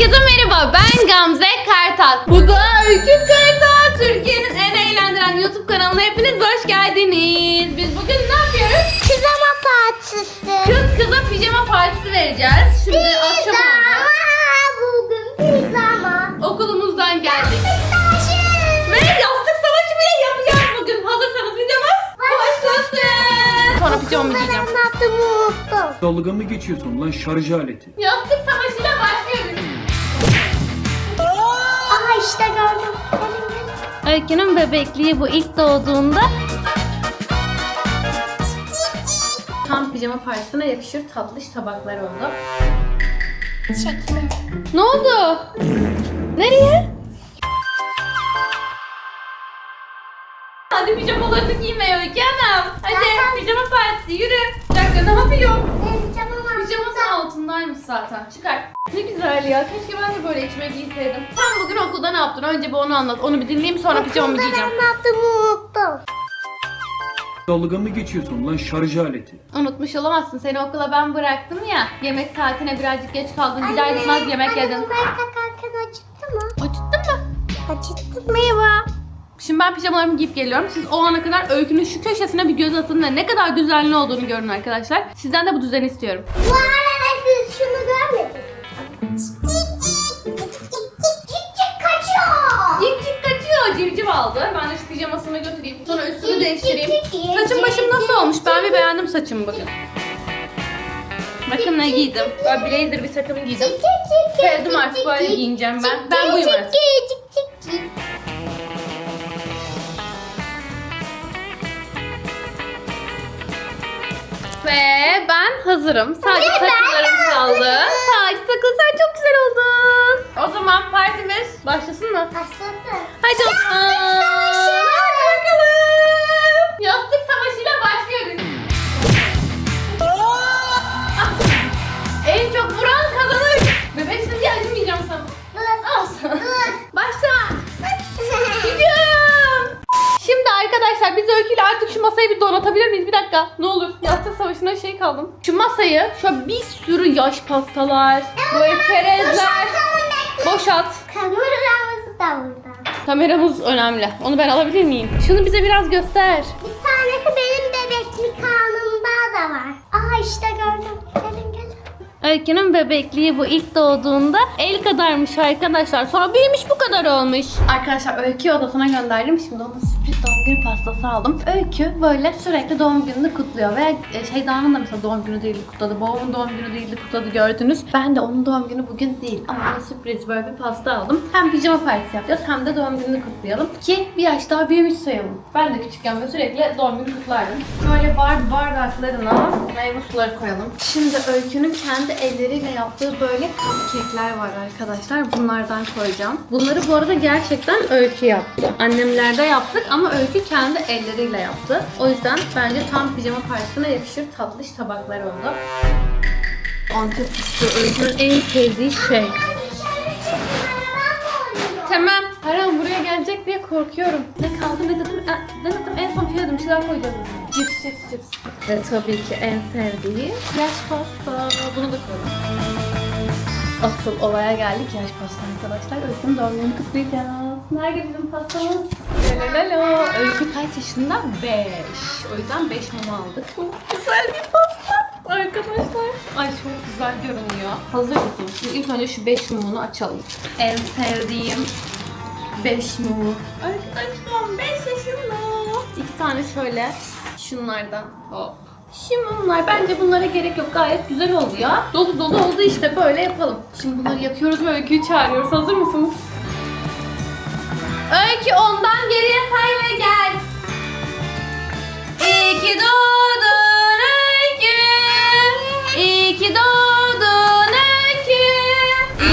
Herkese merhaba ben Gamze Kartal. Bu da Öykü Kartal. Türkiye'nin en eğlendiren YouTube kanalına hepiniz hoş geldiniz. Biz bugün ne yapıyoruz? Pijama partisi. Kız kıza pijama partisi vereceğiz. Şimdi akşam oldu. Bugün pijama. Okulumuzdan geldik. Savaşı. Ve yastık savaşı bile yapacağız bugün. Hazırsanız videomuz başlasın. Sonra pijamamı giyeceğim. Ben yaptım unuttum. Dalga mı geçiyorsun lan şarj aleti? Yastık Öykü'nün bebekliği bu ilk doğduğunda Tam pijama partisine yakışır tatlış tabaklar oldu. Çekme. Ne oldu? Nereye? Hadi pijamalarını giymeye Öykü Hanım. Hadi pijama partisi yürü. Bir dakika ne yapıyor? Pijaması altındaymış zaten. Çıkar. Ne güzel ya. Keşke ben de böyle içime giyseydim. Sen bugün okulda ne yaptın? Önce bir onu anlat. Onu bir dinleyeyim sonra pijamamı Okulda giyeceğim. Ben yaptığımı unuttum. Dalga mı geçiyorsun lan şarj aleti? Unutmuş olamazsın. Seni okula ben bıraktım ya. Yemek saatine birazcık geç kaldın. Gider gitmez yemek Anne, yedin. bu Ben takarken acıttı mı? Acıttın mı? Acıttı. Merhaba. Şimdi ben pijamalarımı giyip geliyorum. Siz o ana kadar öykünün şu köşesine bir göz atın da ne kadar düzenli olduğunu görün arkadaşlar. Sizden de bu düzeni istiyorum. Bu arada siz şunu görmediniz. Civciv aldı. Ben de şu pijamasını götüreyim. Sonra üstünü değiştireyim. Saçım başım nasıl olmuş? Ben bir beğendim saçımı bugün. Bakın ne giydim. Böyle blazer bir takım giydim. Sevdim artık böyle giyineceğim ben. Ben buyum artık. Ben hazırım. Sadece ben de takılarım kaldı. Sadece takıl sen çok güzel oldun. O zaman partimiz başlasın mı? Başladı. Hadi o zaman. Hadi bakalım. Yastık savaşıyla başlıyoruz. En çok vuran kazanır. Bebeksin diye acımayacağım sana. Dur. Dur. Başla. Gidiyorum. Şimdi arkadaşlar biz öyküyle artık şu masayı bir donatabilir miyiz? Bir dakika ne olur. Yastık savaşına şey kaldım. Şu masayı şöyle bir sürü yaş pastalar, böyle çerezler. Boşalt. Kameramız da burada. Kameramız önemli. Onu ben alabilir miyim? Şunu bize biraz göster. Bir tanesi benim bebeklik anımda da var. Aa işte gördüm. Gelin gelin. Öykü'nün bebekliği bu ilk doğduğunda el kadarmış arkadaşlar. Sonra büyümüş bu kadar olmuş. Arkadaşlar Öykü odasına gönderdim. Şimdi ona sürpriz doğum günü pastası aldım. Öykü böyle sürekli doğum gününü kutluyor. Ve e, Şeyda'nın da mesela doğum günü değildi kutladı. Babamın doğum günü değildi kutladı gördünüz. Ben de onun doğum günü bugün değil. Ama ona sürpriz böyle bir pasta aldım. Hem pijama partisi yapacağız hem de doğum gününü kutlayalım. Ki bir yaş daha büyümüş sayalım. Ben de küçükken böyle sürekli doğum günü kutlardım. Böyle bar bardaklarına meyve suları koyalım. Şimdi Öykü'nün kendi elleriyle yaptığı böyle cupcake'ler var arkadaşlar. Bunlardan koyacağım. Bunları bu arada gerçekten Öykü yaptı. Annemlerde yaptık ama Öykü kendi elleriyle yaptı. O yüzden bence tam pijama partisine yakışır tatlış tabaklar oldu. Antep fıstığı Öykü'nün en sevdiği şey. Tamam. Her an buraya gelecek diye korkuyorum. Ne kaldı ne dedim? Ne dedim? En son bir şey dedim. Cips, cips, cips. Ve tabii ki en sevdiği yaş pasta. Bunu da koyalım. Asıl olaya geldik yaş pasta arkadaşlar. Öykü'nün doğum gününü kutlayacağız. Nerede bizim pastamız? Lalalala. Öykü kaç yaşında? 5. O yüzden 5 mum aldık. Çok güzel bir pasta arkadaşlar. Ay çok güzel görünüyor. Hazır mısınız? Şimdi ilk önce şu 5 mumunu açalım. En sevdiğim 5 mumu. Arkadaşlar 5 yaşında. İki tane şöyle şunlardan. Hop. Şu mumlar bence bunlara gerek yok. Gayet güzel oldu ya. Dolu dolu oldu işte böyle yapalım. Şimdi bunları yakıyoruz ve Öykü'yü çağırıyoruz. Hazır mısınız? Öykü ondan geriye say ve gel. İyi ki doğdun Öykü. İyi ki doğdun Öykü.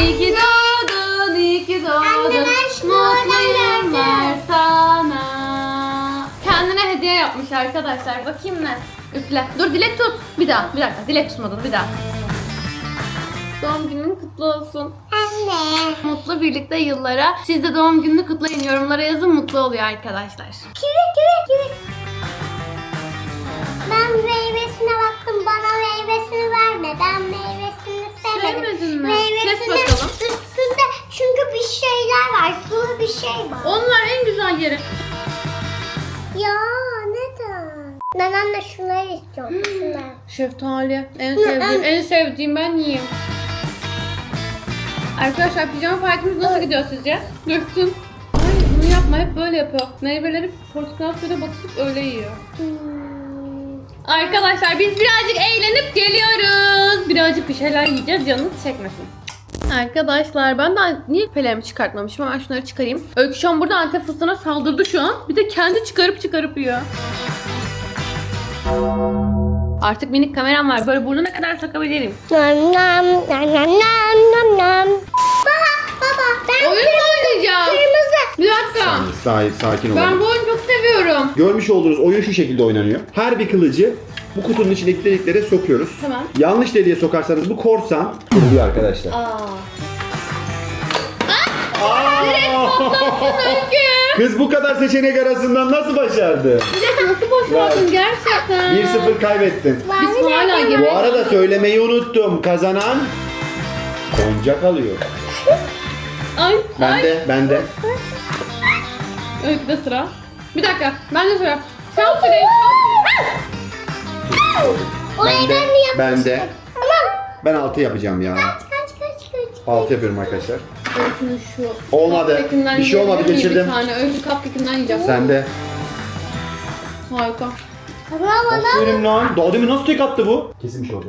İyi ki doğdun, iyi ki doğdun. Mutlu yıllar sana. Kendine hediye yapmış arkadaşlar. Bakayım ne? Üfle. Dur dilek tut. Bir daha. Bir dakika. Dilek tutmadın. Bir daha. Doğum günün kutlu olsun. Anne. Mutlu birlikte yıllara. Siz de doğum gününü kutlayın. Yorumlara yazın mutlu oluyor arkadaşlar. Kivi kivi kivi. Ben meyvesine baktım bana meyvesini verme. Ben meyvesini sevmedim. Sevmedin mi? Kes bakalım. üstünde çünkü bir şeyler var. Sulu bir şey var. Onlar en güzel yeri. Ya neden? Ben anne şunları istiyorum. Hmm. Şunları. Şeftali. En sevdiğim. En sevdiğim ben yiyeyim. Arkadaşlar pijama partimiz nasıl gidiyor sizce? Döktün. Ay bunu yapma hep böyle yapıyor. Meyveleri portakal suyuna batırıp öyle yiyor. Hmm. Arkadaşlar biz birazcık eğlenip geliyoruz. Birazcık bir şeyler yiyeceğiz canınız çekmesin. Arkadaşlar ben daha niye pelerimi çıkartmamışım hemen şunları çıkarayım. Öykü şu an burada antep fıstığına saldırdı şu an. Bir de kendi çıkarıp çıkarıp yiyor. Artık minik kameram var. Böyle burnuna kadar sokabilirim. Nam nam nam nam nam nam nam. Baba baba ben Oyun mu oynayacağız? kırmızı. Bir dakika. Sahip, sakin olun. Ben bu oyunu çok seviyorum. Görmüş olduğunuz oyun şu şekilde oynanıyor. Her bir kılıcı bu kutunun içindeki deliklere sokuyoruz. Tamam. Yanlış deliğe sokarsanız bu korsan kırılıyor arkadaşlar. Aa. Aa! Kız bu kadar seçenek arasından nasıl başardı? Bir dakika nasıl boşaldın gerçekten? 1-0 kaybettin. Biz hala. Bu arada söylemeyi unuttum. Kazanan oyuncak alıyor. Ay, ay. Bende, bende. Öyküde sıra. Bir dakika. Ben de sıra. Sen. Orayı Bende, ben mi yapmıştım? bende. Ama Ben 6 yapacağım ya. kaç kaç kaç kaç. 6 yapıyorum arkadaşlar. Öykünün şu... Olmadı. cupcake'inden Bir şey olmadı, yiyebilir miyim geçirdim. Bir tane öykü cupcake'inden yiyeceğim. Sende. Harika. Ama bana Aferin lan. Daha demin nasıl tek attı bu? Kesin bir şey oldu.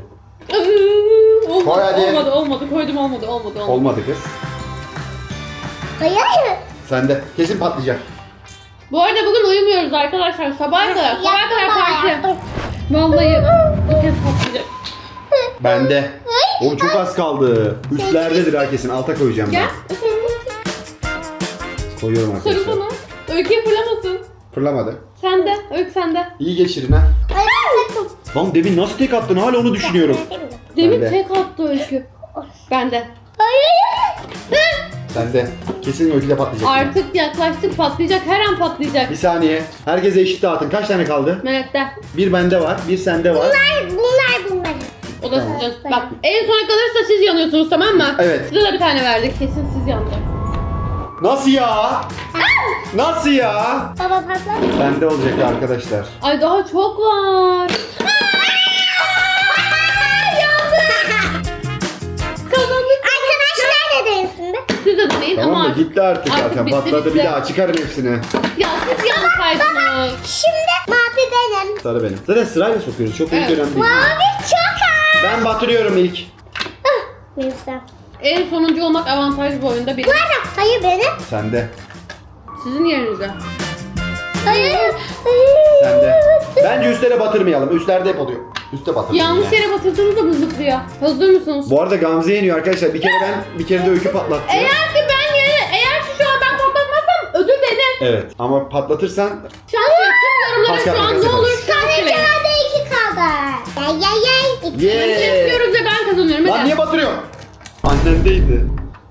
Olmadı, Koy hadi. olmadı, olmadı. Koydum olmadı, olmadı, olmadı. Olmadı kız. hayır. Sende. Kesin patlayacak. Bu arada bugün uyumuyoruz arkadaşlar. Sabah kadar, sabah kadar parti. Vallahi bu kez patlayacak. Bende. O çok az kaldı. Üstlerdedir ha kesin. Alta koyacağım Gel. ben. Koyuyorum Sarı arkadaşlar. bana. Öyküye fırlamasın. Fırlamadı. Sende, öykü sende. İyi geçirin ha. Hayır. Lan demin nasıl tek attın hala onu düşünüyorum. Demin Bende. tek attı öykü. Bende. Hayır. Sende. Kesin öyküde patlayacak. Artık yaklaştık patlayacak. Her an patlayacak. Bir saniye. Herkese eşit dağıtın. Kaç tane kaldı? Melek'te. Bir bende var. Bir sende var. Bunlar bunlar bunlar. O da Tamam. sizin. Bak en sona kalırsa siz yanıyorsunuz tamam mı? Evet. Size de bir tane verdik. Kesin siz yanacaksınız. Nasıl ya? Nasıl ya? Baba patlat. Bende olacak arkadaşlar. Ay daha çok var. Ne denesin be? Siz de deneyin Tamam ama da artık- gitti artık artık zaten. bitti, Patladı bitti. bir daha çıkarım hepsini. Ya siz yansaydınız. Şimdi mavi benim. Sarı benim. Zaten sırayla sokuyoruz. Çok büyük Evet. önemli değil. Mavi çok az. Ben batırıyorum ilk. Neyse. En sonuncu olmak avantaj bu oyunda bir. Bu arada hayır benim. Sende. Sizin yerinize. Hayır. Hayır. Sende. Bence üstlere batırmayalım. Üstlerde hep oluyor. Üste batırmayalım. Yanlış ya. yere batırdığınızda bu zıplıyor. Hazır mısınız? Bu arada Gamze yeniyor arkadaşlar. Bir kere ben, bir kere de öykü patlattı. Eğer ki ben yere, eğer ki şu an ben patlatmazsam ödül benim. Evet. Ama patlatırsan Şans yok. Tüm yorumlara Taş şu kağıt an makas ne olur yaparız. şans hadi iki kaldı. Yay yay yay. İki. Ye. Yapıyoruz ve ben kazanıyorum. Lan Hadi. niye batırıyorsun? Annemdeydi.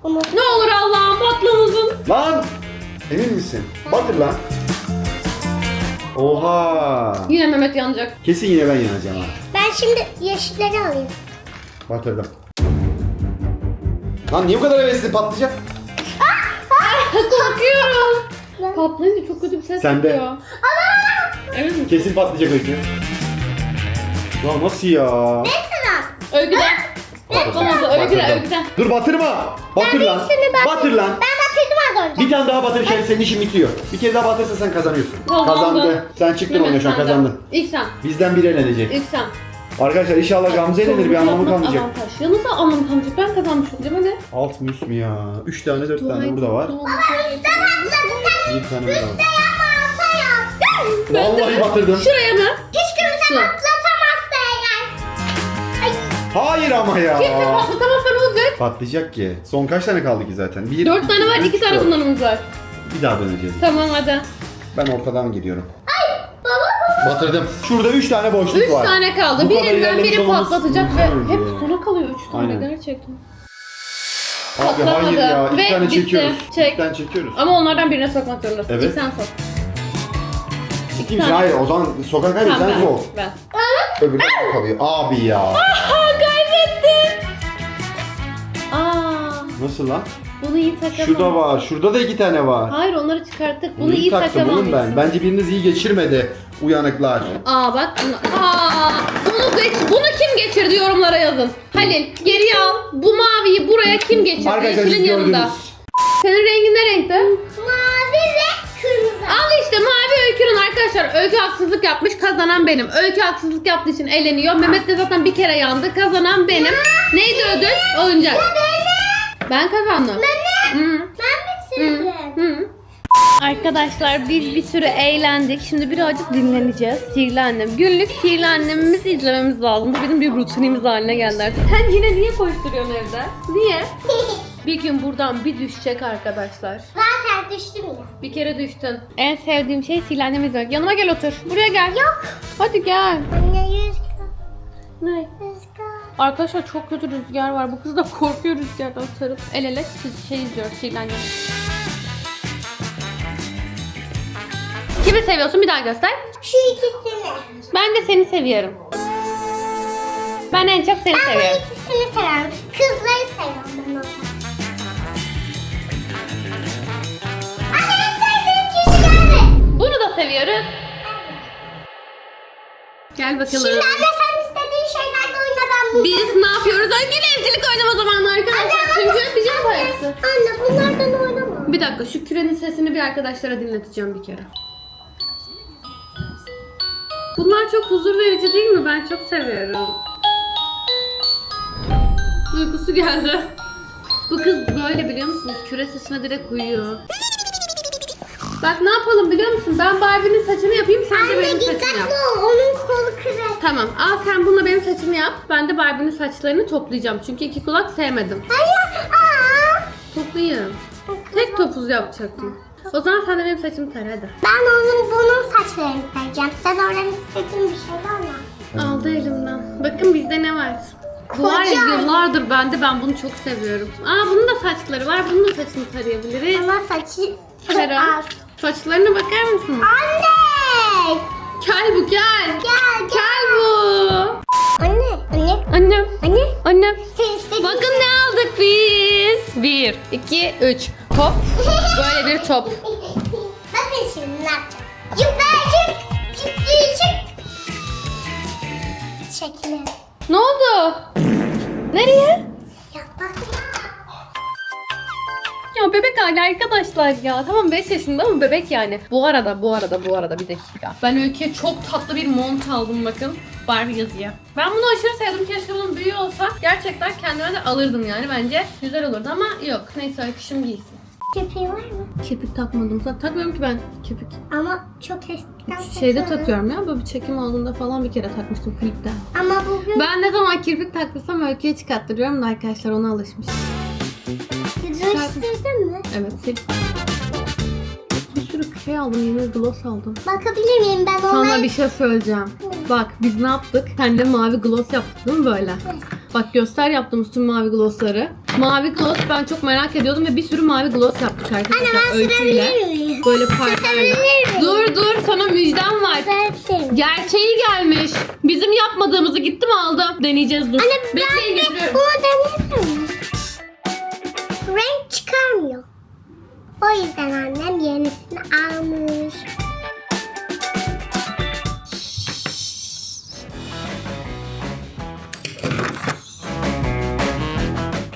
Ama Ne olur Allah'ım patlamasın. Lan! Emin misin? Batır lan. Oha! Yine Mehmet yanacak. Kesin yine ben yanacağım ha. Ben şimdi yeşilleri alayım. Batırdım. Lan niye bu kadar hevesli patlayacak? Korkuyorum. Patlayınca çok kötü bir ses Sen de. çıkıyor. Evet mi? Kesin patlayacak öykü. Lan nasıl ya? Sıra. Öyküden. Patlamadı. Öyküden. Batırdım. Öyküden. Dur batırma. Batır lan. hepsini batırdım. Batır lan. Ben batırdım az önce. Bir tane daha batırırken senin işin bitiyor. Bir kere daha batırırsa sen kazanıyorsun. Kazandı. Sen çıktın Mehmet oyuna şu an sen de. kazandın. İlk sen. Bizden biri elenecek. İlk sen. Arkadaşlar inşallah Gamze elenir bir anlamı kalmayacak. Avantaj. Ya nasıl anlamı kalmayacak? Ben kazanmışım değil mi? Hadi. Alt mı üst mü ya? 3 tane 4 tane burada var. Bir tane burada var. Vallahi batırdım. Şuraya mı? Hiç kimse Şu. patlatamazsa eğer. Ay. Hayır ama ya. Kimse patlatamazsa ne olacak? Patlayacak ki. Son kaç tane kaldı ki zaten? Bir, Dört tane var, üç, iki tane dört. kullanımız var. Bir daha döneceğiz. Tamam hadi. Ben ortadan gidiyorum. Batırdım. Şurada 3 tane boşluk Üç var. tane kaldı. Bu kadar Birinden ilerlemiş biri olmamız patlatacak ve güzel hep ya. sona kalıyor üç tane Aynen. gerçekten. Abi hayır ya. İki Ve tane bitti. çekiyoruz. Çek. İki tane çekiyoruz. Ama onlardan birine sokmak zorundasın. Evet. İlk sen sok. İki misin? Hayır o zaman sokak hayır sen ben. sol. Ben. Öbürü kalıyor. Abi ya. Aha kaybettin. Aa. Nasıl lan? Bunu iyi takamamışsın. Şurada var. Şurada da iki tane var. Hayır onları çıkarttık. Bunu Bunu iyi taktım oğlum ben. Bence biriniz iyi geçirmedi uyanıklar. Aa bak bunu. Aa, bunu, geç- bunu kim geçirdi yorumlara yazın. Halil geriye al. Bu maviyi buraya kim geçirdi? Arkadaşlar Yeşilin siz yanında. gördünüz. Senin rengin ne renkti? Mavi ve kırmızı. Al işte mavi öykünün arkadaşlar. Öykü haksızlık yapmış kazanan benim. Öykü haksızlık yaptığı için eleniyor. Mehmet de zaten bir kere yandı. Kazanan benim. Neydi ödül? Oyuncak. Ben kazandım. Hı. Ben mi Hı. sildim? Hı. Arkadaşlar biz bir süre eğlendik. Şimdi birazcık dinleneceğiz. Sihirli Annem. Günlük Sihirli Annem'imizi izlememiz lazım. Bu bizim bir rutinimiz haline geldi artık. Sen yine niye koşturuyorsun evde? Niye? Bir gün buradan bir düşecek arkadaşlar. Zaten düştüm ya. Bir kere düştün. En sevdiğim şey Sihirli Annem'i izlemek. Yanıma gel otur. Buraya gel. Yok. Hadi gel. Anne yüz Ne? rüzgar. Arkadaşlar çok kötü rüzgar var. Bu kız da korkuyor rüzgardan sarıp. El ele şey izliyoruz Annem. Kimi seviyorsun bir daha göster. Şu ikisini. Ben de seni seviyorum. Ben en çok seni Ben seviyorum. ikisini seviyorum. Kızları seviyorum ben geldi. Bunu da seviyoruz. Gel bakalım. Şimdi anne sen istediğin şeylerle oyna ben bunu. Biz ne yapıyoruz? Öyküyle evcilik oynama zamanı arkadaşlar. Çünkü pijama parçası. Anne bunlardan oynama. Bir dakika şu kürenin sesini bir arkadaşlara dinleteceğim bir kere. Bunlar çok huzur verici değil mi? Ben çok seviyorum. Uykusu geldi. Bu kız böyle biliyor musunuz? Küre sesine direkt uyuyor. Bak ne yapalım biliyor musun? Ben Barbie'nin saçını yapayım sen de Anne benim saçımı dikkatli yap. ol onun kolu kırık. Tamam al sen bununla benim saçımı yap. Ben de Barbie'nin saçlarını toplayacağım. Çünkü iki kulak sevmedim. Hayır. Aa. Toplayayım. Tek topuz yapacaktım. O zaman sen de benim saçımı tar hadi. Ben onun bunun saçlarını tarayacağım. Sen oradan istediğin bir şeyler oyna. Aldı elimden. Bakın bizde ne var? Bu var ya yıllardır bende ben bunu çok seviyorum. Aa bunun da saçları var. Bunun da saçını tarayabiliriz. Ama saçı Tara. az. Saçlarına bakar mısın? Anne. Kel bu kel. Gel gel. Kel bu. Anne. Anne. Annem. Anne. Annem. 1, 2, 3. Hop. Böyle bir top. Bakın şimdi ne yapacağım. Yuvarlak. Yuvarlak. Şekli. Ne oldu? Nereye? Ya bebek hali arkadaşlar ya. Tamam 5 yaşında ama bebek yani. Bu arada bu arada bu arada bir dakika. Ben Öykü'ye çok tatlı bir mont aldım bakın. Barbie yazıyor. Ben bunu aşırı sevdim. Keşke bunun büyüğü olsa. Gerçekten kendime de alırdım yani. Bence güzel olurdu ama yok. Neyse Öyküşüm giysin. Köpeği var mı? Kirpik takmadım. Zaten takmıyorum ki ben kirpik. Ama çok eskiden Şeyde takıyorum. takıyorum ya. Böyle bir çekim aldığında falan bir kere takmıştım klipte. Ama bugün Ben ne zaman kirpik taktıysam Öykü'ye çıkarttırıyorum da arkadaşlar ona alışmış. Rüzgardın mı? Evet sil. Bir sürü şey aldım. Yeni gloss aldım. Bakabilir miyim ben Sana ona? bir şey söyleyeceğim. Bak biz ne yaptık? Sen de mavi gloss yaptık değil mi böyle? Bak göster yaptığımız tüm mavi glossları. Mavi gloss ben çok merak ediyordum ve bir sürü mavi gloss yaptık arkadaşlar Anne ben sürebilir miyim? Böyle miyim? Dur dur sana müjdem var. Sürebilirim. Gerçeği gelmiş. Bizim yapmadığımızı gittim aldım. Deneyeceğiz dur. Anne Bekleyin ben de bunu miyim? Renk çıkarmıyor. O yüzden annem yenisini almış.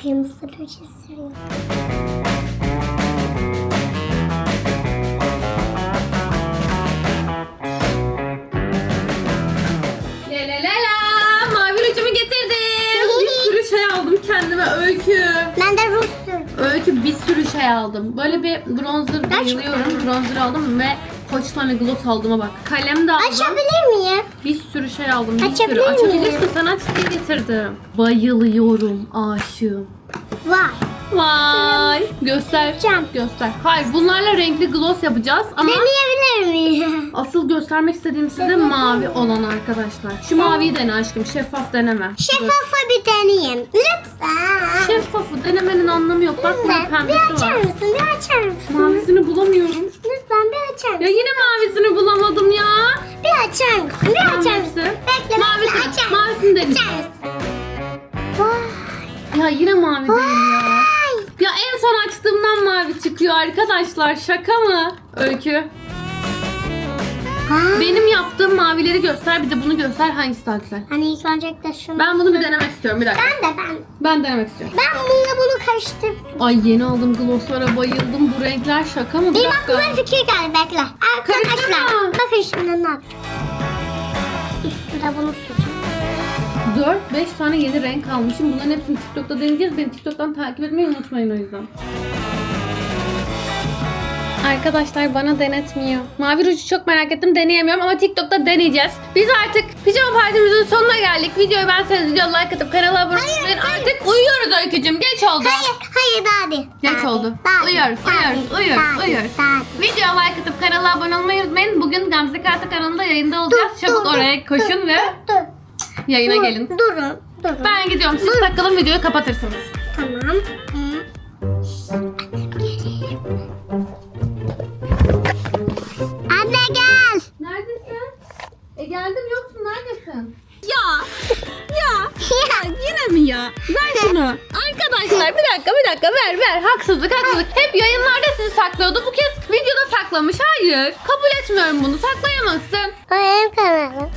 Kırmızı ruj sürüyor. Şey aldım. Böyle bir bronzer bayılıyorum. Bronzer aldım ve kaç tane gloss aldığıma bak. Kalem de aldım. Açabilir miyim? Bir sürü şey aldım. Bir Açabilir sürü. miyim? Açabilirsin. Sana açtı getirdim. Bayılıyorum. Aşığım. Var. Vay. Göster. Cam. Göster. Hayır bunlarla renkli gloss yapacağız ama Deneyebilir miyim? asıl göstermek istediğim size mavi olan arkadaşlar. Şu maviyi dene aşkım. Şeffaf deneme. Şeffafı bir deneyeyim. Lütfen. Şeffafı denemenin anlamı yok. Bak bunun Lütfen. Bir pembesi açar var. mısın? Bir açar mısın? Mavisini bulamıyorum. Lütfen bir açar Ya mısın? yine mavisini bulamadım ya. Bir açar mısın? Bir açar Mavisi. mısın? Bekle Mavisini, bekle mavisini. Açar mısın? Vay. Ya yine mavi değil ya. Ya açtığımdan mavi çıkıyor arkadaşlar. Şaka mı? Öykü. Ha. Benim yaptığım mavileri göster bir de bunu göster hangisi daha güzel. Hani ilk öncelikle şunu. Ben bunu bir denemek istiyorum bir dakika. Ben de ben. Ben denemek istiyorum. Ben bununla bunu karıştırdım. Ay yeni aldım glosslara bayıldım. Bu renkler şaka mı? Bir Benim dakika. aklıma fikir geldi bekle. Arkadaşlar Karıştırma. bakın şimdi ne yapacağım. Üstüne bunu süreceğim. 4-5 tane yeni renk almışım. Bunların hepsini TikTok'ta deneyeceğiz. Beni TikTok'tan takip etmeyi unutmayın o yüzden. Arkadaşlar bana denetmiyor. Mavi ruju çok merak ettim deneyemiyorum ama TikTok'ta deneyeceğiz. Biz artık pijama partimizin sonuna geldik. Videoyu ben size video like atıp kanala abone olmayı. Artık uyuyoruz Öykücüm. Geç oldu. Hayır hayır değil. Geç oldu. değil, Uyuyoruz, daha uyuyoruz, değil, uyuyoruz, değil, uyuyoruz. daha değil. Videoya like atıp kanala abone olmayı unutmayın. Bugün Gamze Kartı kanalında yayında olacağız. Dur, Çabuk dur, oraya dur, koşun dur, ve dur, yayına dur, gelin. Durun durun. Ben gidiyorum. Siz takılın videoyu kapatırsınız. Tamam. Hı. Anne gel. Neredesin? E geldim yoksun. Neredesin? Ya. Ya. Yine mi ya? Ver şunu. Arkadaşlar bir dakika bir dakika ver ver. Haksızlık haksızlık. Hep yayınlarda sizi saklıyordu. Bu kez videoda saklamış. Hayır. Kabul etmiyorum bunu. Saklayamazsın. Benim kanalım.